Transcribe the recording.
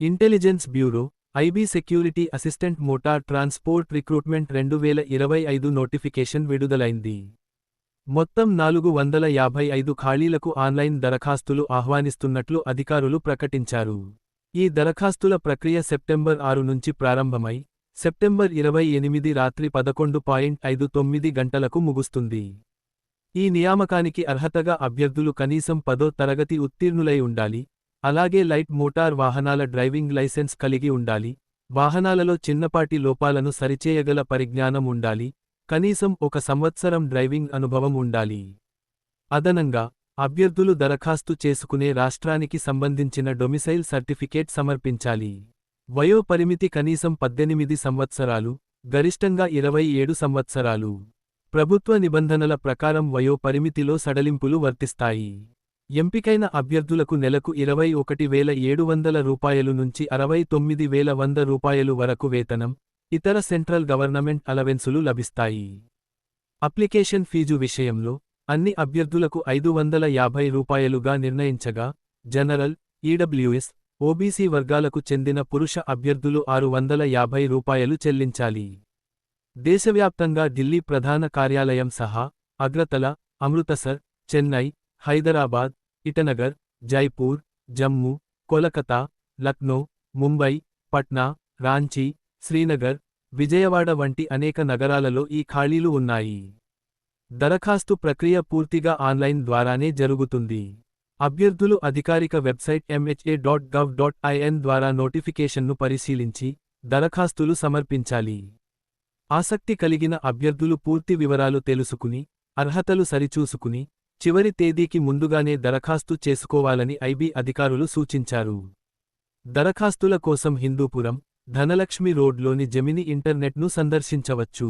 Intelligence bureau IB security assistant motor transport recruitment రెండు వేల ఇరవై ఐదు నోటిఫికేషన్ విడుదలైంది. మొత్తం నాలుగు వందల యాభై ఐదు ఖాళీలకు ఆన్లైన్ దరఖాస్తులు ఆహ్వానిస్తున్నట్లు అధికారులు ప్రకటించారు. ఈ దరఖాస్తుల ప్రక్రియ సెప్టెంబర్ ఆరు నుంచి ప్రారంభమై సెప్టెంబర్ ఇరవై ఎనిమిది రాత్రి పదకొండు పాయింట్ ఐదు తొమ్మిది గంటలకు ముగుస్తుంది. ఈ నియామకానికి అర్హతగా అభ్యర్థులు కనీసం పదో తరగతి ఉత్తీర్ణులై ఉండాలి అలాగే లైట్ మోటార్ వాహనాల డ్రైవింగ్ లైసెన్స్ కలిగి ఉండాలి. వాహనాలలో చిన్నపాటి లోపాలను సరిచేయగల పరిజ్ఞానం ఉండాలి. కనీసం ఒక సంవత్సరం డ్రైవింగ్ అనుభవం ఉండాలి. అదనంగా అభ్యర్థులు దరఖాస్తు చేసుకునే రాష్ట్రానికి సంబంధించిన డొమిసైల్ సర్టిఫికేట్ సమర్పించాలి. వయోపరిమితి కనీసం పద్దెనిమిది సంవత్సరాలు గరిష్టంగా ఇరవై ఏడు సంవత్సరాలు. ప్రభుత్వ నిబంధనల ప్రకారం వయోపరిమితిలో సడలింపులు వర్తిస్తాయి. ఎంపికైన అభ్యర్థులకు నెలకు ఇరవై ఒకటి వేల ఏడు వందల రూపాయలు నుంచి అరవై తొమ్మిది వేల వంద రూపాయలు వరకు వేతనం ఇతర సెంట్రల్ గవర్నమెంట్ అలవెన్సులు లభిస్తాయి. అప్లికేషన్ ఫీజు విషయంలో అన్ని అభ్యర్థులకు ఐదు వందల యాభై రూపాయలుగా నిర్ణయించగా జనరల్ ఈడబ్ల్యూఎస్ ఓబీసీ వర్గాలకు చెందిన పురుష అభ్యర్థులు ఆరు వందల యాభై రూపాయలు చెల్లించాలి. దేశవ్యాప్తంగా ఢిల్లీ ప్రధాన కార్యాలయం సహా అగ్రతల అమృతసర్ చెన్నై హైదరాబాద్ ఇటనగర్ జైపూర్ జమ్మూ కోలకతా లక్నో ముంబై పట్నా రాంచీ శ్రీనగర్ విజయవాడ వంటి అనేక నగరాలలో ఈ ఖాళీలు ఉన్నాయి. దరఖాస్తు ప్రక్రియ పూర్తిగా ఆన్లైన్ ద్వారానే జరుగుతుంది. అభ్యర్థులు అధికారిక website MHA dot gov dot IN ద్వారా నోటిఫికేషన్ను పరిశీలించి దరఖాస్తులు సమర్పించాలి. ఆసక్తి కలిగిన అభ్యర్థులు పూర్తి వివరాలు తెలుసుకుని అర్హతలు సరిచూసుకుని చివరి తేదీకి ముందుగానే దరఖాస్తు చేసుకోవాలని ఐబీ అధికారులు సూచించారు. దరఖాస్తుల కోసం హిందూపురం ధనలక్ష్మి రోడ్లోని జమిని ఇంటర్నెట్ను సందర్శించవచ్చు.